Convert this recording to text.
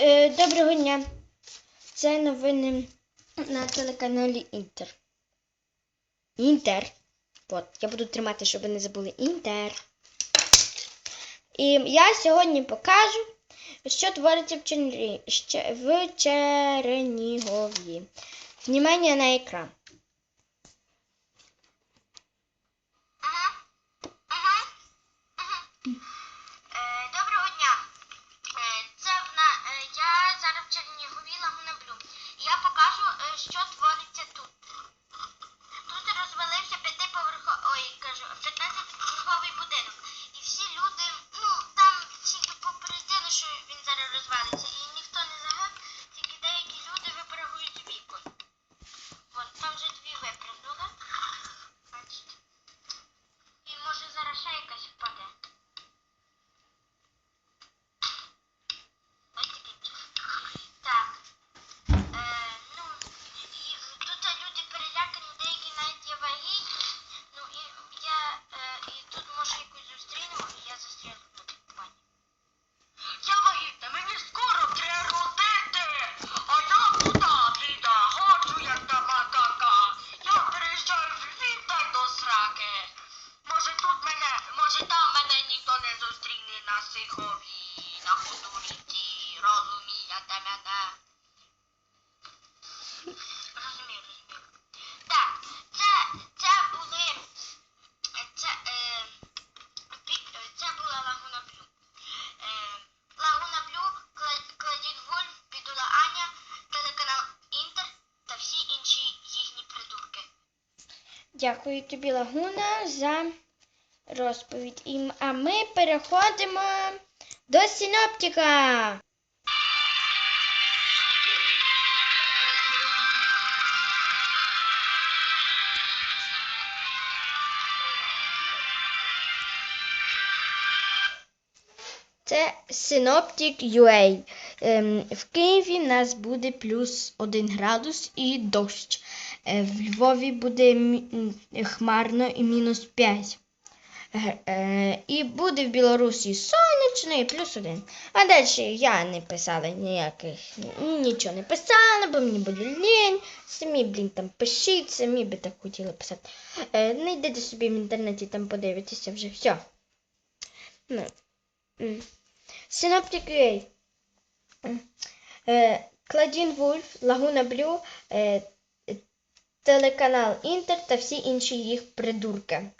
Е, Доброго дня. Це новини на телеканалі Інтер. Інтер. От, я буду тримати, щоб ви не забули Інтер. І я сьогодні покажу, що твориться в, Черні... в Чернігові. Внімання на екран. Podcast зустріне на Аня, телеканал Інтер та. Дякую тобі, Лагуна, за розповідь. А ми переходимо до синоптика. Це синоптик UA. Ем, в Києві нас буде плюс 1 градус і дощ. Е, В Львові буде хмарно і мінус 5. Е, І буде в Білорусі сонячно і плюс 1. А далі я не писала ніяких, нічого не писала, бо мені буде лінь. Самі, блін, там пишіть, самі би так хотіли писати. Е, Не йдете собі в інтернеті, там подивитися вже все. Ну. м. Синоптик UA. Е, Кладін Вульф, Лагуна Блю, телеканал Інтер та всі інші їх придурки.